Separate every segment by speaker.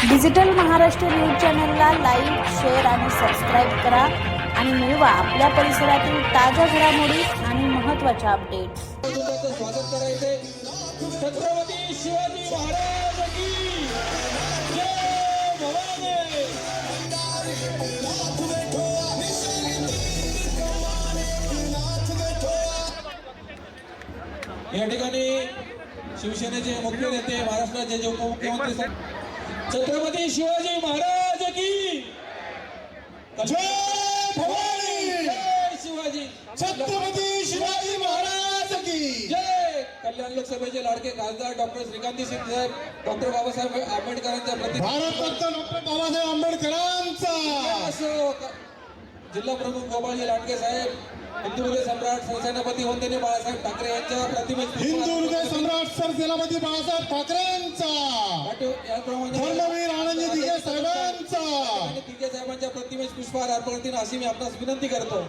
Speaker 1: Digital Maharashtra news चॅनलला like share आणि subscribe करा आणि मिळवा आपल्या परिसरातील ताज्या घडामोडी आणि महत्त्वाच्या अपडेट्स
Speaker 2: स्वागत छत्रपती शिवाजी महाराज की या ठिकाणी शिवसेनेचे मुख्य नेते महाराष्ट्राचे जे उपमुख्यमंत्री छत्रपती शिवाजी महाराज की जय शिवाजी!
Speaker 3: छत्रपती शिवाजी महाराज की!
Speaker 2: जय! कल्याण लोकसभेचे लाडके खासदार डॉक्टर श्रीकांत साहेब डॉक्टर बाबासाहेब आंबेडकरांच्या प्रति
Speaker 3: भारतरत्न डॉक्टर बाबासाहेब आंबेडकरांचा!
Speaker 2: असो जिल्हा प्रमुख गोपाळजी लाटके साहेब हिंदू हृदय सम्राट सरसेनापती वंदनीय बाळासाहेब ठाकरे यांच्या प्रतिमेस
Speaker 3: हिंदू हृदय सम्राट सरसेनापती बाळासाहेब धर्मवीर आनंद दिघे साहेबांचा.
Speaker 2: तिघे साहेबांच्या प्रतिमेस पुष्पहार अर्पण करतील अशी मी आपणास विनंती करतो.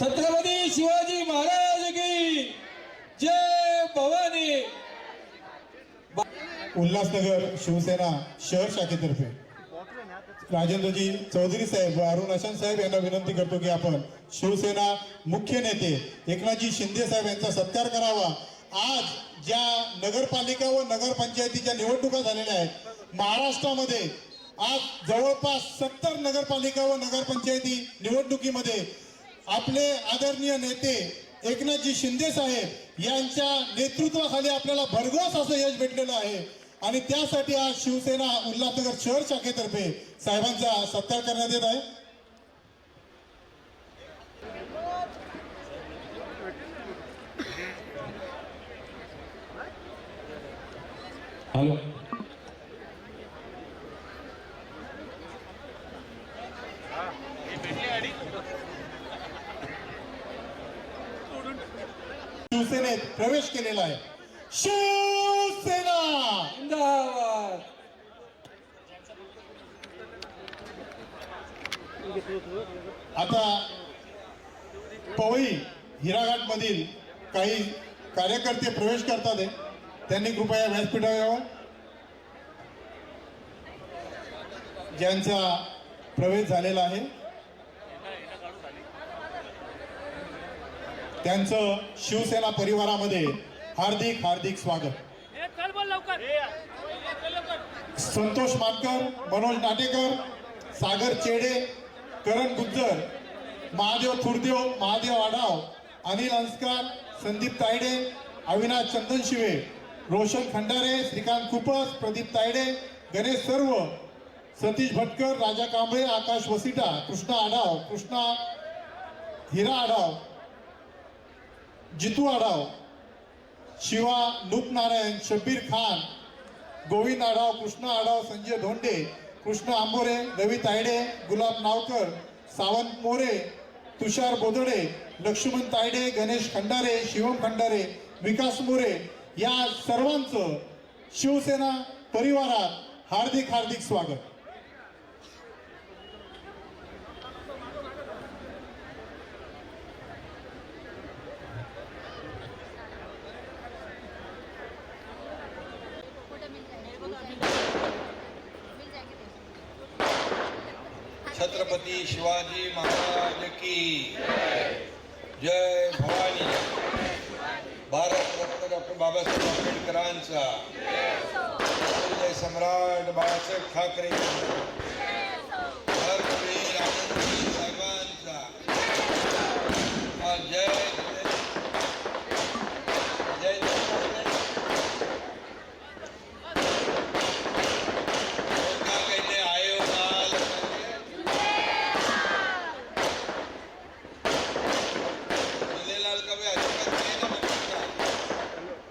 Speaker 2: छत्रपती शिवाजी महाराज की जय भवानी.
Speaker 3: उल्हासनगर शिवसेना शहर शाखेतर्फे. राजेंद्रजी चौधरी साहेब व अरुण अशन साहेब यांना विनंती करतो की आपण शिवसेना मुख्य नेते एकनाथजी शिंदे साहेब यांचा सत्कार करावा. आज ज्या नगरपालिका व नगरपंचायतीच्या निवडणुका झालेल्या आहेत महाराष्ट्रामध्ये आज जवळपास सत्तर नगरपालिका व नगरपंचायती निवडणुकीमध्ये आपले आदरणीय नेते एकनाथजी शिंदे साहेब यांच्या नेतृत्वाखाली आपल्याला भरघोस असं यश भेटलेलं आहे. आणि त्यासाठी आज शिवसेना उल्हासनगर शहर शाखेतर्फे साहेबांचा सत्कार करण्यात येत आहे.
Speaker 2: हॅलो.
Speaker 3: शिवसेनेत प्रवेश केलेला आहे. शिवसेना!
Speaker 2: जिंदाबाद.
Speaker 3: आता पवई हिराघाट मधील काही कार्यकर्ते प्रवेश करतात. त्यांनी कृपया व्यासपीठावर यावं. ज्यांचा प्रवेश झालेला आहे. त्यांचं शिवसेना परिवारामध्ये हार्दिक हार्दिक स्वागत.
Speaker 4: चल बोल लवकर.
Speaker 3: संतोष मानकर मनोज नाटेकर सागर चेडे करण गुज्जर महादेव थुरदेव महादेव आढाव अनिल अंस्कार संदीप तायडे अविनाश चंदनशिवे रोशन खंडारे श्रीकांत खुपस प्रदीप तायडे गणेश सर्व सतीश भटकर राजा कांबळे आकाश वसिटा कृष्णा आढाव कृष्णा हिरा आढाव जितू आढाव शिवा लूपनारायण शब्बीर खान गोविंद आढाव कृष्ण आढाव संजय धोंडे कृष्ण आंबोरे रवी तायडे गुलाब नावकर सावंत मोरे तुषार बोदडे लक्ष्मण तायडे गणेश खंडारे शिवम खंडारे विकास मोरे या सर्वांचं शिवसेना परिवारात हार्दिक हार्दिक स्वागत
Speaker 5: छत्रपती शिवाजी महाराज की जय भवानी भारतरत्न डॉक्टर बाबासाहेब आंबेडकरांचा जय सम्राट बाळासाहेब ठाकरे धर्मवीर आनंदजी साहेबांचा हा जय जय जय लोका कहते आए हो माल झूलेलाल का भी आशीर्वाद नहीं ना मिलता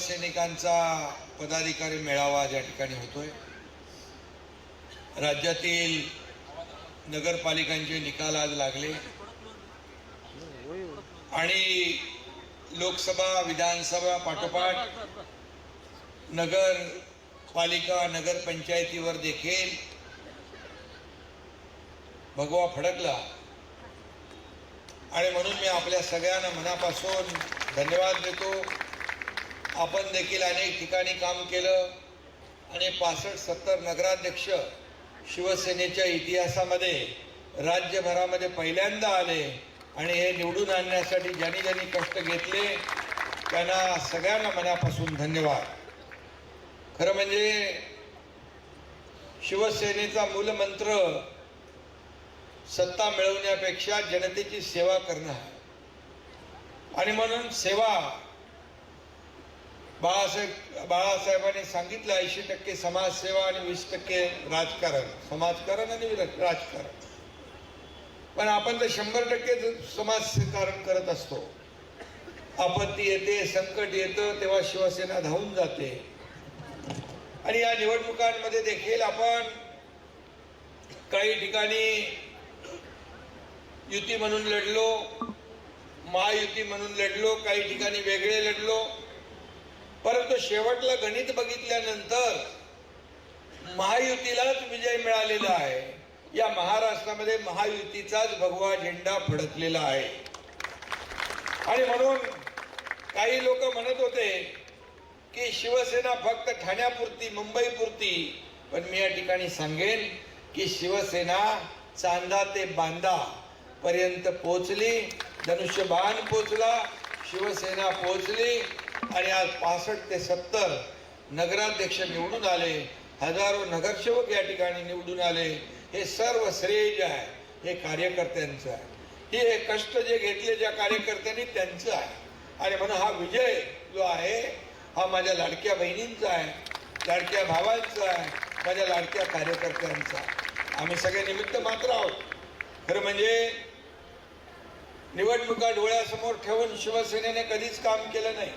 Speaker 5: सैनिकांचा पदाधिकारी मेळावा ज्या ठिकाणी होतोय. राज्यातील नगरपालिकांचे निकाल आज लागले. आणि लोकसभा विधानसभा पाठोपाठ नगर पालिका नगरपंचायतीवर देखील भगवा फडकला. आणि म्हणून मी आपल्या सगळ्यांना मनापासून धन्यवाद देतो. आपण देखील अनेक ठिकाणी काम केलं आणि पासष्ट सत्तर नगराध्यक्ष शिवसेनेच्या इतिहासामध्ये राज्यभरामध्ये पहिल्यांदा आले आणि हे निवडून आणण्यासाठी ज्यांनी ज्यांनी कष्ट घेतले त्यांना सगळ्यांना मनापासून धन्यवाद. खरं म्हणजे शिवसेनेचा मूलमंत्र सत्ता मिळवण्यापेक्षा जनतेची सेवा करणं आणि म्हणून सेवा बाळासाहेब बाळासाहेबांनी सांगितलं ऐंशी टक्के समाजसेवा आणि वीस टक्के राजकारण. समाजकारण आणि राजकारण. पण आपण तर शंभर टक्के समाजकारण करत असतो. आपत्ती येते संकट येतं तेव्हा शिवसेना धावून जाते. आणि या निवडणुकांमध्ये देखील आपण काही ठिकाणी युती म्हणून लढलो महायुती म्हणून लढलो काही ठिकाणी वेगळे लढलो परंतु शेवटला गणित बघितल्यानंतर महायुतीलाच विजय मिळालेला आहे. या महाराष्ट्रामध्ये महायुतीचाच भगवा झेंडा फडकलेला आहे. आणि म्हणून काही लोक म्हणत होते की शिवसेना फक्त ठाण्यापुरती मुंबईपुरती पण मी या ठिकाणी सांगेन की शिवसेना चांदा ते बांदा पर्यंत पोचली धनुष्यबाण पोचला शिवसेना पोचली आणि आज पासष्ट ते सत्तर नगराध्यक्ष निवडून आले. हजारो नगरसेवक या ठिकाणी निवडून आले. हे सर्व श्रेय जे आहे हे कार्यकर्त्यांचं आहे. हे कष्ट जे घेतले ज्या कार्यकर्त्यांनी त्यांचं आहे. आणि म्हणून हा विजय जो आहे हा माझ्या लाडक्या बहिणींचा आहे लाडक्या भावांचा आहे माझ्या लाडक्या कार्यकर्त्यांचा आम्ही सगळे निमित्त मात्र आहोत. खरं म्हणजे निवडणुका डोळ्यासमोर ठेवून शिवसेनेने कधीच काम केलं नाही.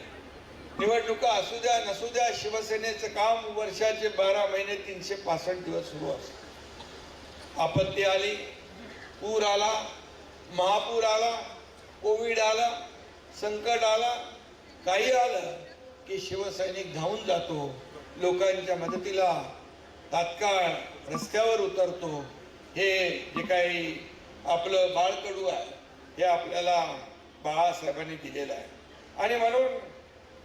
Speaker 5: निवडणुका असू द्या नसू द्या शिवसेनेचं काम वर्षाचे बारा महिने तीनशे पासष्ट दिवस सुरू असत. आपत्ती आली पूर आला महापूर आला कोविड आला संकट आला काही आलं की शिवसैनिक धावून जातो लोकांच्या मदतीला तात्काळ रस्त्यावर उतरतो. हे जे काही आपलं बाळकडू आहे हे आपल्याला बाळासाहेबांनी दिलेलं आहे. आणि म्हणून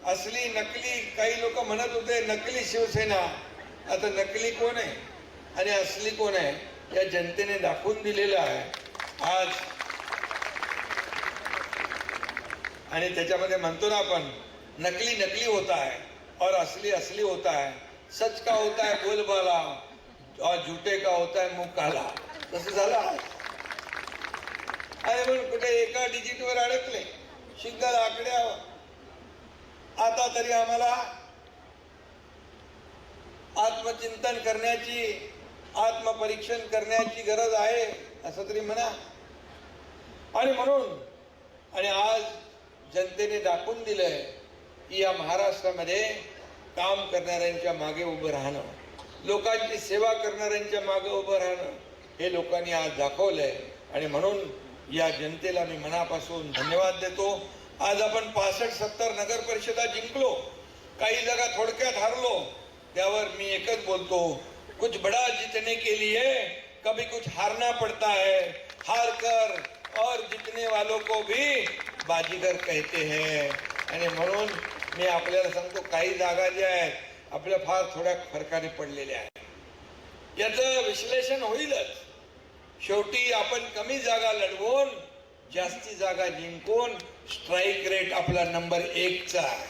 Speaker 5: असली नकली काही लोक म्हणत होते नकली शिवसेना. आता नकली कोण आहे? आणि असली कोण आहे? या जनतेने दाखवून दिलेलं आहे. आज. आणि त्याच्यामध्ये म्हणतो ना आपण नकली नकली होता है और असली असली होता है सच का होता है बोलबाला और झूठे का होता है मुंह काला. तसं झालं आज. आणि कुठे एका डिजिटवर अडकले. शिंगल आकड्यावर. आता तरी आम्हाला आत्मचिंतन करण्याची आत्मपरीक्षण करण्याची गरज आहे असं तरी म्हणा. आणि म्हणून आणि आज जनतेने दाखवून दिलंय की या महाराष्ट्रामध्ये काम करणाऱ्यांच्या मागे उभं राहणं लोकांची सेवा करणाऱ्यांच्या मागे उभं राहणं हे लोकांनी आज दाखवलंय. आणि म्हणून या जनतेला मी मनापासून धन्यवाद देतो. आज आपण पासष्ट सत्तर नगर परिषदा जिंकलो. काही जागा थोडक्यात हारलो. त्यावर मी एकच बोलतो. कुछ बड़ा जितने के लिए कभी कुछ हारना पड़ता है. हार कर और जितने वालों को भी बाजीगर कहते हैं. आणि म्हणून मी आपल्याला सांगतो काही जागा ज्या आहेत आपल्या फार थोड्या फरकाने पडलेल्या आहेत. याचं विश्लेषण होईलच. शेवटी आपण कमी जागा लढवून जास्ती जागा जिंकून स्ट्राईक रेट आपला नंबर एकचा आहे.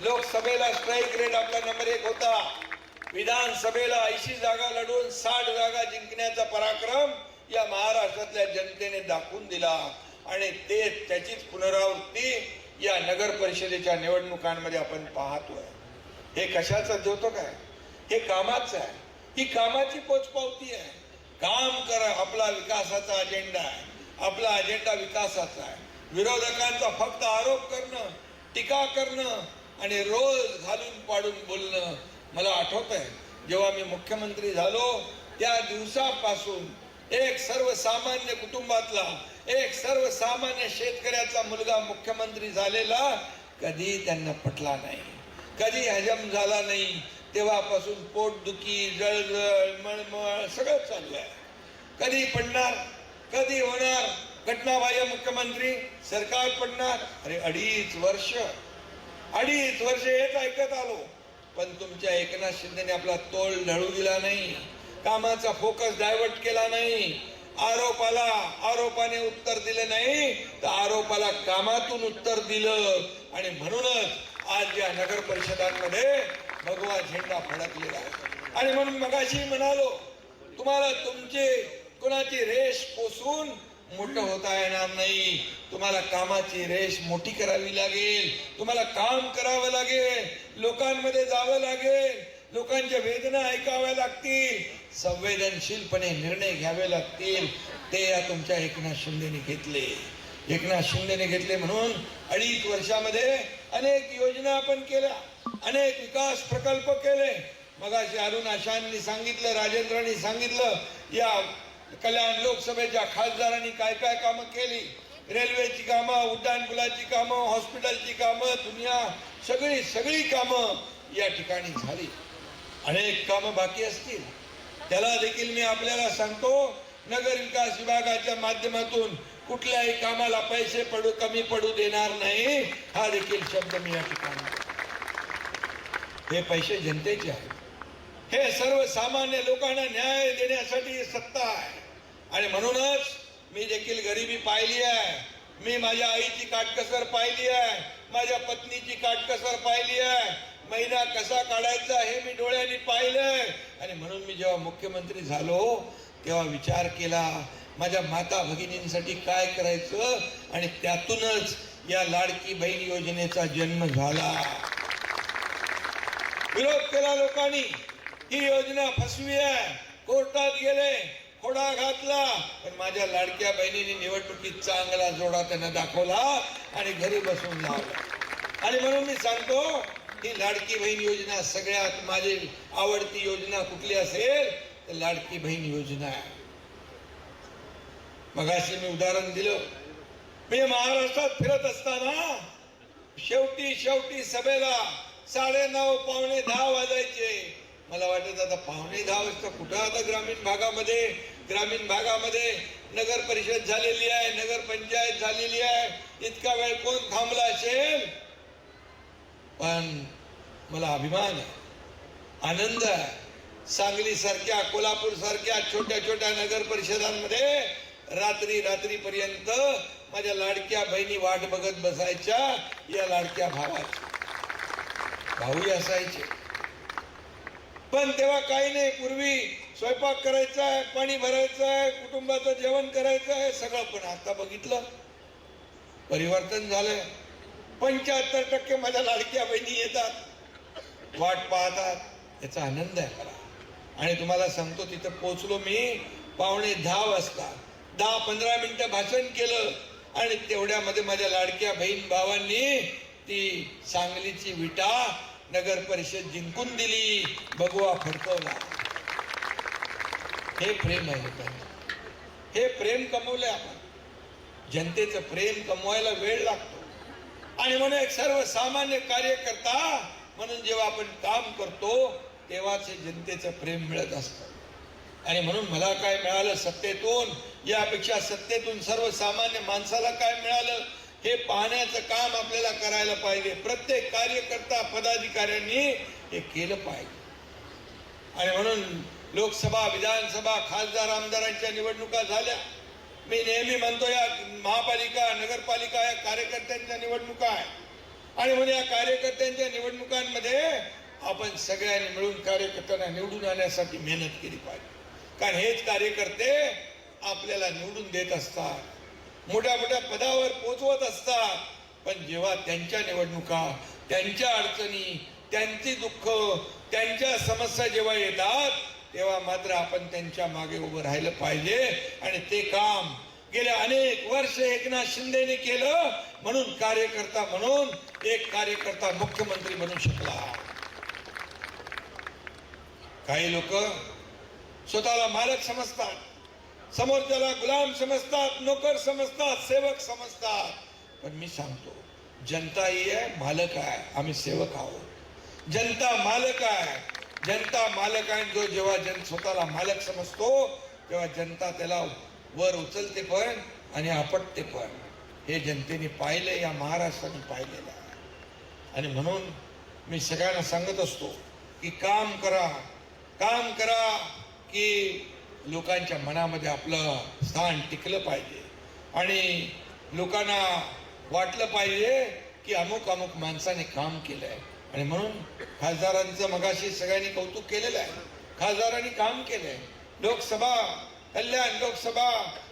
Speaker 5: लोकसभेला स्ट्राईक रेट आपला नंबर एक होता. विधानसभेला ऐंशी जागा लढवून साठ जागा जिंकण्याचा पराक्रम या महाराष्ट्रातल्या जनतेने दाखवून दिला. आणि ते त्याचीच पुनरावृत्ती या नगर परिषदेच्या निवडणुकांमध्ये आपण पाहतोय. हे कशाचं होतं काय? हे कामाचं आहे. ही कामाची पोचपावती आहे. काम करा आपला विकासाचा अजेंडा आहे. आपला अजेंडा विकासाचा आहे. विरोधकांचा फक्त आरोप करणं टीका करणं आणि रोज घालून पाडून बोलणं मला आठवत आहे जेव्हा मी मुख्यमंत्री झालो त्या दिवसापासून एक सर्वसामान्य कुटुंबातला एक सर्वसामान्य शेतकऱ्याचा मुलगा मुख्यमंत्री झालेला कधी त्यांना पटला नाही. कधी हजम झाला नाही. तेव्हापासून पोटदुखी जळजळ मळमळ सगळं चालू आहे कधी पडणार? कधी होणार? घटनाबाह्य मुख्यमंत्री सरकार पडणार? अरे अडीच वर्ष. अडीच वर्ष हेच ऐकत आलो. पण तुमच्या एकनाथ शिंदेने आपला तोल ढळू दिला नाही. कामाचा फोकस डायव्हर्ट केला नाही. आरोपाला आरोपाने उत्तर दिले नाही. तर आरोपाला कामातून उत्तर दिलं. आणि म्हणूनच आज या नगर परिषदांमध्ये भगवा झेंडा फडकलेला आहे. आणि म्हणून मगाशी म्हणालो तुम्हाला तुमचे कुणाची रेश पोसून मोठं होता येणार नाही. तुम्हाला कामाची रेश मोठी करावी लागेल. तुम्हाला काम करावं लागेल. लोकांमध्ये जावं लागेल. लोकांच्या वेदना ऐकाव्या लागतील. संवेदनशीलपणे निर्णय घ्यावे लागतील. ते या तुमच्या एकनाथ शिंदेने घेतले. एकनाथ शिंदेने घेतले म्हणून अडीच वर्षामध्ये अनेक योजना आपण केल्या. अनेक विकास प्रकल्प केले. मगाशी अरुण आशांनी सांगितलं राजेंद्रांनी सांगितलं या कल्याण लोकसभेच्या खासदारांनी काय काय कामं केली? रेल्वेची कामं उड्डाणपुलाची कामं हॉस्पिटलची कामं दुनिया सगळी सगळी कामं या ठिकाणी झाली. अनेक कामं बाकी असतील. त्याला देखील मी आपल्याला सांगतो नगर विकास विभागाच्या माध्यमातून कुठल्याही कामाला पैसे पडू कमी पडू देणार नाही हा देखील शब्द मी या ठिकाणी. हे पैसे जनतेचे आहेत. हे सर्वसामान्य लोकांना न्याय देण्यासाठी सत्ता आहे. आणि म्हणूनच मी देखील गरिबी पाहिली आहे. मी माझ्या आईची काटकसर पाहिली आहे. माझ्या पत्नीची काटकसर पाहिली आहे. महिना कसा काढायचा हे मी डोळ्यांनी पाहिलंय. आणि म्हणून मी जेव्हा मुख्यमंत्री झालो तेव्हा विचार केला माझ्या माता भगिनींसाठी काय करायचं? आणि त्यातूनच या लाडकी बहीण योजनेचा जन्म झाला. विरोध केला लोकांनी. ही योजना फसवी आहे. कोर्टात गेले. खोडा घातला. पण माझ्या लाडक्या बहिणीने निवडणुकीत चांगला जोडा त्यांना दाखवला आणि घरी बसून लावला. आणि म्हणून मी सांगतो ही लाडकी बहीण योजना सगळ्यात माझी आवडती योजना कुठली असेल तर लाडकी बहीण योजना. आहे मगाशी मी उदाहरण दिलं. मी महाराष्ट्रात फिरत असताना शेवटी शेवटी सभेला साडे नऊ पावणे दहा वाजायचे. मला वाटत आता पावणे दहा वाजता कुठं आता ग्रामीण भागामध्ये ग्रामीण भागामध्ये नगर परिषद झालेली आहे नगर पंचायत झालेली आहे. इतका वेळ कोण थांबला असेल? पण मला अभिमान आहे आनंद आहे. सांगली सारख्या कोल्हापूर सारख्या छोट्या छोट्या नगर परिषदांमध्ये रात्री रात्रीपर्यंत माझ्या लाडक्या बहिणी वाट बघत बसायच्या या लाडक्या भावाच्या भाऊही असायचे. पण तेव्हा काही नाही पूर्वी स्वयंपाक करायचा आहे पाणी भरायचं आहे कुटुंबाचं जेवण करायचं आहे सगळं पण आता बघितलं. परिवर्तन झालंय. पंच्याहत्तर टक्के माझ्या लाडक्या बहिणी येतात. वाट पाहतात. याचा आनंद आहे मला. आणि तुम्हाला सांगतो तिथं पोचलो मी पावणे दहा वाजता. दहा पंधरा मिनिटं भाषण केलं. आणि तेवढ्यामध्ये माझ्या लाडक्या बहीण भावांनी ती सांगलीची विटा नगर परिषद जिंकून दिली. भगवा फडकवला. हे प्रेम आहे लोकांचं हे प्रेम कमवलंय आपण. जनतेचं प्रेम कमवायला वेळ लागतो. आणि म्हणून एक सर्वसामान्य कार्यकर्ता म्हणून जेव्हा आपण काम करतो तेव्हाच हे जनतेचं प्रेम मिळत असतं. आणि म्हणून मला काय मिळालं सत्तेतून यापेक्षा सत्तेतून सर्वसामान्य माणसाला काय मिळालं? हे पाहण्याचं काम आपल्याला करायला पाहिजे. प्रत्येक कार्यकर्ता पदाधिकाऱ्यांनी हे केलं पाहिजे. आणि म्हणून लोकसभा विधानसभा खासदार आमदारांच्या निवडणुका झाल्या. मी नेहमी म्हणतो या महापालिका नगरपालिका या कार्यकर्त्यांच्या निवडणुका आहे आणि म्हणून या कार्यकर्त्यांच्या निवडणुकांमध्ये आपण सगळ्यांनी मिळून कार्यकर्त्यांना निवडून आणण्यासाठी मेहनत केली पाहिजे. कारण हेच कार्यकर्ते आपल्याला निवडून देत असतात. मोठ्या मोठ्या पदावर पोचवत असतात. पण जेव्हा त्यांच्या निवडणुका त्यांच्या अडचणी त्यांची दुःख त्यांच्या समस्या जेव्हा येतात तेव्हा मात्र आपण त्यांच्या मागे उभं राहिलं पाहिजे. आणि ते काम गेल्या अनेक वर्ष एकनाथ शिंदेने केलं. म्हणून कार्यकर्ता म्हणून एक कार्यकर्ता मुख्यमंत्री बनू शकला. काही लोक स्वतःला मालक समजतात. समोरच्याला गुलाम समजतात नोकर समजतात सेवक समजतात. पण मी सांगतो जनता ही आहे मालक आहे. आम्ही सेवक आहोत. जनता मालक आहे. जनता मालक आहे जो जेव्हा जन स्वतःला मालक समजतो तेव्हा जनता त्याला वर उचलते पण आणि आपटते पण. हे जनतेने पाहिलं या महाराष्ट्राने पाहिलेलं आहे. आणि म्हणून मी सगळ्यांना सांगत असतो की काम करा काम करा की लोकांच्या मनामध्ये आपलं स्थान टिकलं पाहिजे. आणि लोकांना वाटलं पाहिजे की अमुक अमुक माणसाने काम केलं आहे आणि म्हणून खासदारांचं मगाशी सगळ्यांनी कौतुक केलेलं आहे. खासदारांनी काम केलंय. लोकसभा कल्याण लोकसभा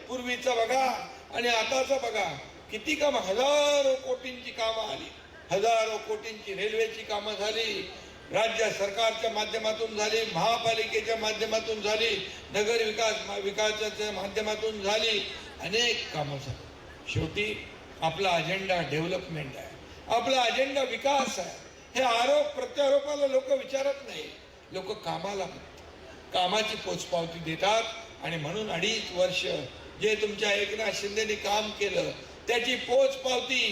Speaker 5: पूर्वीचं बघा आणि आताचं बघा. किती काम हजारो कोटींची कामं आली. हजारो कोटींची रेल्वेची कामं झाली. राज्य सरकारच्या माध्यमातून झाली महापालिकेच्या माध्यमातून झाली नगर विकास विकासाच्या माध्यमातून झाली. अनेक कामं झाली. शेवटी आपला अजेंडा डेव्हलपमेंट आहे. आपला अजेंडा विकास आहे. हे आरोप प्रत्यारोपाला लोक विचारत नाही. लोक कामाला कामाची पोचपावती देतात आणि म्हणून अडीच वर्ष जे तुमच्या एकनाथ शिंदेने काम केलं त्याची पोचपावती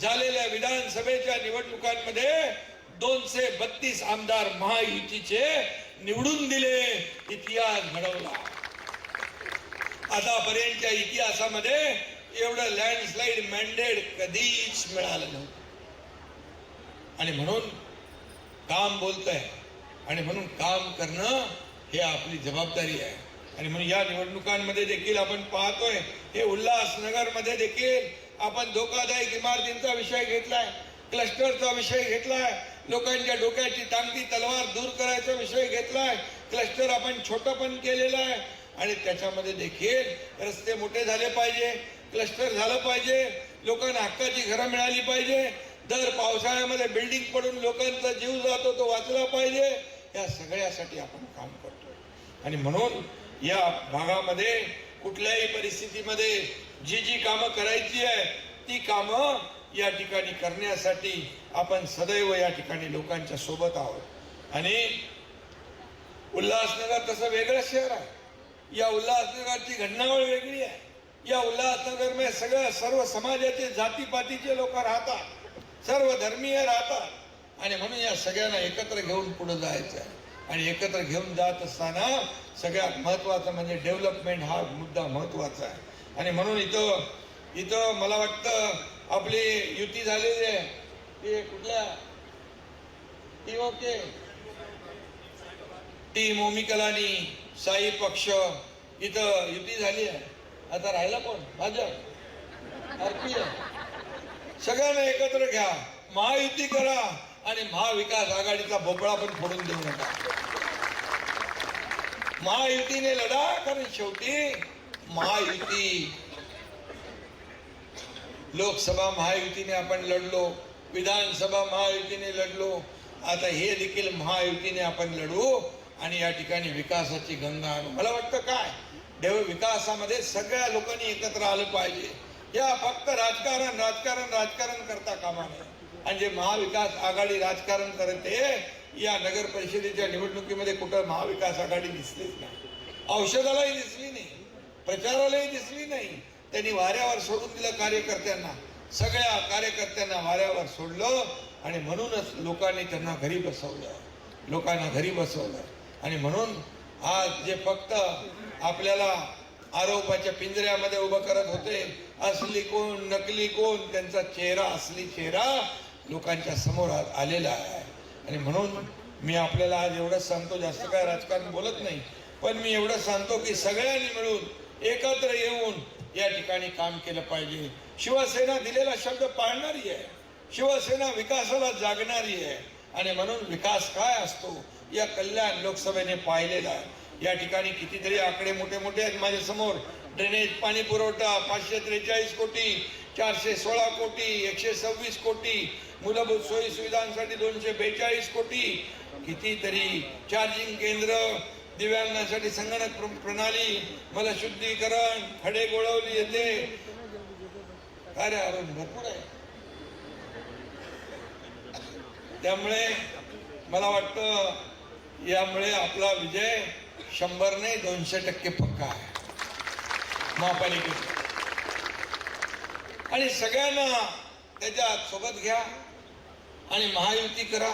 Speaker 5: झालेल्या विधानसभेच्या निवडणुकांमध्ये दोनशे बत्तीस आमदार महायुतीचे निवडून दिले इतिहास घडवला. आतापर्यंतच्या इतिहासामध्ये एवढं लँडस्लाइड मॅन्डेट कधीच मिळालं नव्हतं. आणि म्हणून काम बोलतंय आणि म्हणून काम करणं हे आपली जबाबदारी आहे. आणि म्हणून या निवडणुकांमध्ये देखील आपण पाहतोय हे उल्हासनगरमध्ये देखील आपण धोकादायक इमारतींचा विषय घेतलाय क्लस्टरचा विषय घेतलाय लोकांच्या डोक्याची टांगती तलवार दूर करायचा विषय घेतलाय क्लस्टर आपण छोटं पण केलेलं आहे आणि त्याच्यामध्ये देखील रस्ते मोठे झाले पाहिजे क्लस्टर झालं पाहिजे लोकांना हक्काची घरं मिळाली पाहिजे दर पावसाळ्यामध्ये बिल्डिंग पडून लोकांचा जीव जातो तो वाचला पाहिजे. या सगळ्यासाठी आपण काम करतो आणि म्हणून या भागामध्ये कुठल्याही परिस्थितीमध्ये जी जी कामं करायची आहे ती कामं या ठिकाणी करण्यासाठी आपण सदैव या ठिकाणी लोकांच्या सोबत आहोत. आणि उल्हासनगर तसं वेगळं शहर आहे. या उल्हासनगरची घटनावळ वेगळी आहे. या उल्हासनगरमध्ये सगळं सर्व समाजाचे जातीपातीचे लोक राहतात. सर्व धर्मीय राहतात. आणि म्हणून या सगळ्यांना एकत्र घेऊन पुढे जायचं आहे. आणि एकत्र घेऊन जात असताना सगळ्यात महत्वाचं म्हणजे डेव्हलपमेंट हा मुद्दा महत्त्वाचा आहे. आणि म्हणून इथं इथं मला वाटतं आपली युती झालेली आहे. ती कुठल्या? ती ओके? टी मोमी कलानी साई पक्ष इथं युती झाली आहे. आता राहिला कोण? भाजप? आरपीए सगळ्यांना एकत्र घ्या. महायुती करा आणि महाविकास आघाडीचा भोपळा पण फोडून देऊ नका. महायुतीने लढा कारण शेवटी महायुती. लोकसभा महायुतीने आपण लढलो विधानसभा महायुतीने लढलो. आता हे देखील महायुतीने आपण लढू आणि या ठिकाणी विकासाची गंगा आणू. मला वाटतं काय? देव विकासामध्ये सगळ्या लोकांनी एकत्र आलं पाहिजे. या फक्त राजकारण राजकारण राजकारण करता कामा नये आणि जे महाविकास आघाडी राजकारण करते या नगर परिषदेच्या निवडणुकीमध्ये कुठं महाविकास आघाडी दिसलीच नाही. औषधालाही दिसली नाही. प्रचारालाही दिसली नाही. त्यांनी वाऱ्यावर सोडून दिलं कार्यकर्त्यांना. सगळ्या कार्यकर्त्यांना वाऱ्यावर सोडलं आणि म्हणूनच लोकांनी त्यांना घरी बसवलं. लोकांना घरी बसवलं. आणि म्हणून आज जे फक्त आपल्याला आरोपाच्या पिंजऱ्यामध्ये उभं करत होते असली कोण नकली कोण त्यांचा चेहरा असली चेहरा लोकांच्या समोर आलेला आहे. आणि म्हणून मी आपल्याला आज एवढंच सांगतो जास्त काय राजकारण बोलत नाही पण मी एवढं सांगतो की सगळ्यांनी मिळून एकत्र येऊन या ठिकाणी काम केलं पाहिजे. शिवसेना दिलेला शब्द पाळणारी आहे. शिवसेना विकासाला जागणारी आहे. आणि म्हणून विकास काय असतो या कल्याण लोकसभेने पाहिलेला आहे. या ठिकाणी कितीतरी आकडे मोठे मोठे आहेत माझ्यासमोर ड्रेनेज पाणी पुरवठा पाचशे त्रेचाळीस कोटी चारशे सोळा कोटी एकशे सव्वीस कोटी मूलभूत सोयी सुविधांसाठी दोनशे बेचाळीस कोटी. कितीतरी चार्जिंग केंद्र दिव्यांगांसाठी संगणक प्रणाली मला शुद्धीकरण खडे गोळवली येते. अरे अरुण भरपूर आहे. त्यामुळे मला वाटतं यामुळे आपला विजय शंभर नाही दोनशे टक्के पक्का आहे. महापालिकेत. आणि सगळ्यांना त्याच्यात सोबत घ्या आणि महायुती करा.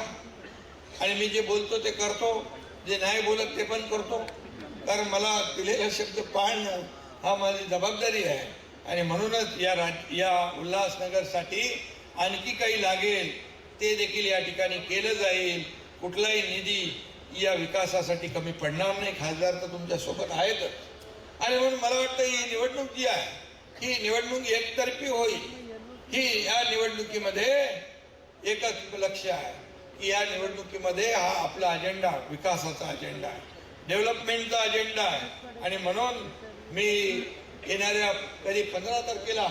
Speaker 5: आणि मी जे बोलतो ते करतो. जे नाही बोलत ते पण करतो. कारण मला दिलेला शब्द पाळणं हा माझी जबाबदारी आहे. आणि म्हणूनच या राज या उल्हासनगरसाठी आणखी काही लागेल ते देखील या ठिकाणी केलं जाईल. कुठलाही निधी या विकासासाठी कमी पडणार नाही. खासदार तर तुमच्यासोबत आहेतच. आणि म्हणून मला वाटतं ही निवडणूक जी आहे. ही निवडणूक एकतर्फी होईल. ही या निवडणुकीमध्ये एकच लक्ष आहे. की या निवडणुकीमध्ये हा आपला अजेंडा विकासाचा अजेंडा आहे. डेव्हलपमेंटचा अजेंडा आहे. आणि म्हणून मी येणाऱ्या कधी पंधरा तारखेला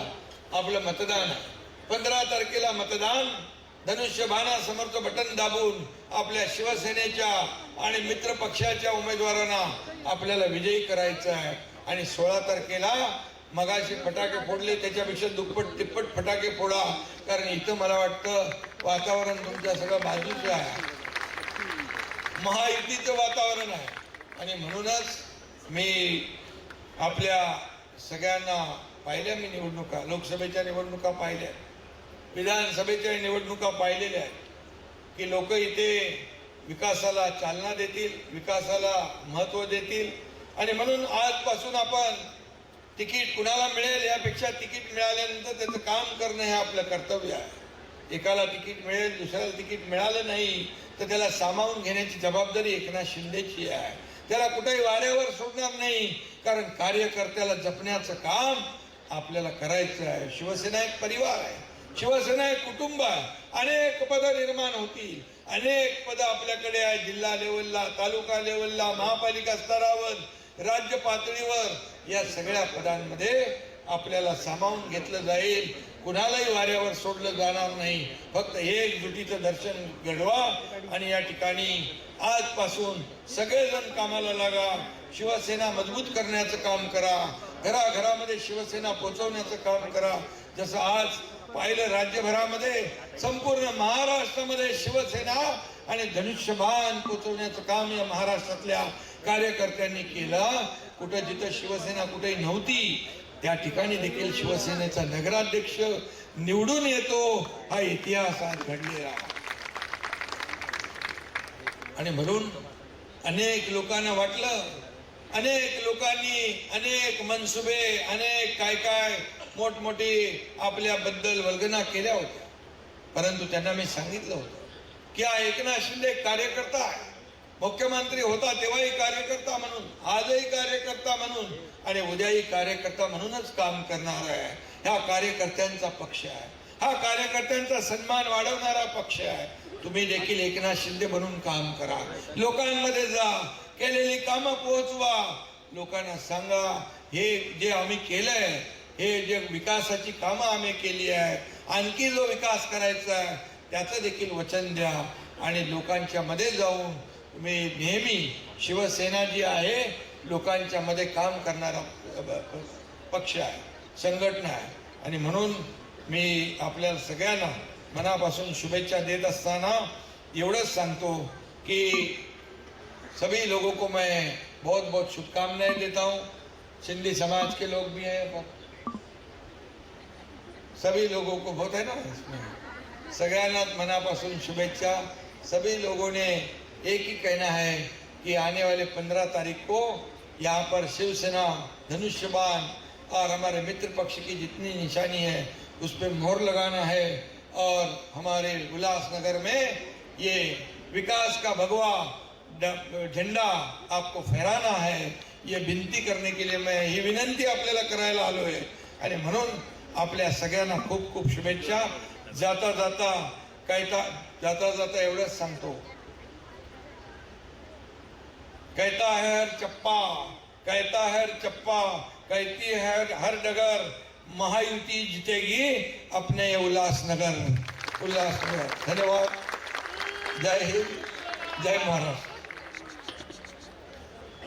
Speaker 5: आपलं मतदान आहे. पंधरा तारखेला मतदान धनुष्यबाणासमोरचं बटन दाबून आपल्या शिवसेनेच्या आणि मित्र पक्षाच्या उमेदवारांना आपल्याला विजयी करायचं आहे. आणि सोळा तारखेला मगाशी फटाके फोडले त्याच्यापेक्षा दुप्पट तिप्पट फटाके फोडा. कारण इथं मला वाटतं वातावरण तुमच्या सगळं बाजूचं आहे. महायुतीचं वातावरण आहे. आणि म्हणूनच मी आपल्या सगळ्यांना पाहिल्या मी निवडणुका लोकसभेच्या निवडणुका पाहिल्या. विधानसभेच्या निवडणुका पाहिलेल्या आहेत. की लोक इथे विकासाला चालना देतील विकासाला महत्त्व देतील आणि म्हणून आजपासून आपण तिकीट कुणाला मिळेल यापेक्षा तिकीट मिळाल्यानंतर त्याचं काम करणं हे आपलं कर्तव्य आहे. एकाला तिकीट मिळेल दुसऱ्याला तिकीट मिळालं नाही तर त्याला सामावून घेण्याची जबाबदारी एकनाथ शिंदेची आहे. त्याला कुठेही वाऱ्यावर सोडणार नाही कारण कार्यकर्त्याला जपण्याचं काम आपल्याला करायचं आहे. शिवसेना एक परिवार आहे शिवसेना एक कुटुंब आहे. अनेक पदं निर्माण होतील. अनेक पदं आपल्याकडे आहे जिल्हा लेवलला तालुका लेवलला महापालिका स्तरावर. राज्य पातळीवर या सगळ्या पदांमध्ये आपल्याला सामावून घेतलं जाईल. कुणालाही वाऱ्यावर सोडलं जाणार नाही. फक्त एकजुटीचं दर्शन घडवा आणि या ठिकाणी आजपासून सगळेजण कामाला लागा. शिवसेना मजबूत करण्याचं काम करा. घराघरामध्ये शिवसेना पोचवण्याचं काम करा. जसं आज पाहिलं राज्यभरामध्ये संपूर्ण महाराष्ट्रामध्ये शिवसेना आणि धनुष्यबाण पोचवण्याचं काम या महाराष्ट्रातल्या कार्यकर्त्यांनी केलं. कुठं जिथं शिवसेना कुठेही नव्हती त्या ठिकाणी देखील शिवसेनेचा नगराध्यक्ष निवडून येतो हा इतिहास आज घडलेला आणि म्हणून अनेक लोकांना वाटलं अनेक लोकांनी अनेक मनसुबे अनेक काय काय मोठमोठी आपल्याबद्दल वल्गना केल्या होत्या. परंतु त्यांना मी सांगितलं होतं की हा एकनाथ शिंदे कार्यकर्ता आहे मुख्यमंत्री होता तेव्हाही कार्यकर्ता म्हणून आजही कार्यकर्ता म्हणून. आणि उद्याही कार्यकर्ता म्हणूनच काम करणार आहे. ह्या कार्यकर्त्यांचा पक्ष आहे. हा कार्यकर्त्यांचा सन्मान वाढवणारा पक्ष आहे. तुम्ही देखील एकनाथ शिंदे म्हणून काम करा. लोकांमध्ये जा. केलेली कामं पोहोचवा. लोकांना सांगा हे जे आम्ही केलंय हे जे विकासाची कामं आम्ही केली आहे आणखी जो विकास करायचा आहे त्याचं देखील वचन द्या. आणि लोकांच्या मध्ये जाऊन तुम्ही नेहमी शिवसेना जी आहे. लोकांच्या मध्ये काम करणारा पक्ष आहे. संघटना आहे. आणि म्हणून मी आपल्या सगळ्यांना मनापासून शुभेच्छा देत असताना एवढंच सांगतो की सभी लोगों को मैं बहुत बहुत शुभकामनाएं देता हूँ. सिंधी समाज के लोग भी हैं. सभी लोगों को बहुत है ना इसमें? सगळ्यांना मनापासून शुभेच्छा. सभी लोगों ने एक ही कहना है कि आने वाले पंद्रह तारीख को यहाँ पर शिवसेना धनुष्यबान और हमारे मित्र पक्ष की जितनी निशानी है उस पर मोहर लगाना है और हमारे उल्लासनगर में ये विकास का भगवा ड- आपको फहराना है। ये विनती करने के लिए मैं ही विनंती आपल्याला करायला आलो आहे आणि म्हणून आपल्या सगळ्यांना खूप खूप शुभेच्छा. जाता जाता काही जाता जाता एवढंच सांगतो. कहता है हर चप्पा कहता है हर चप्पा कहती है हर- डगर महायुति जीतेगी अपने उल्हासनगर. उल्लासनगर उल्लासनगर धन्यवाद. जय हिंद. जय महाराष्ट्र.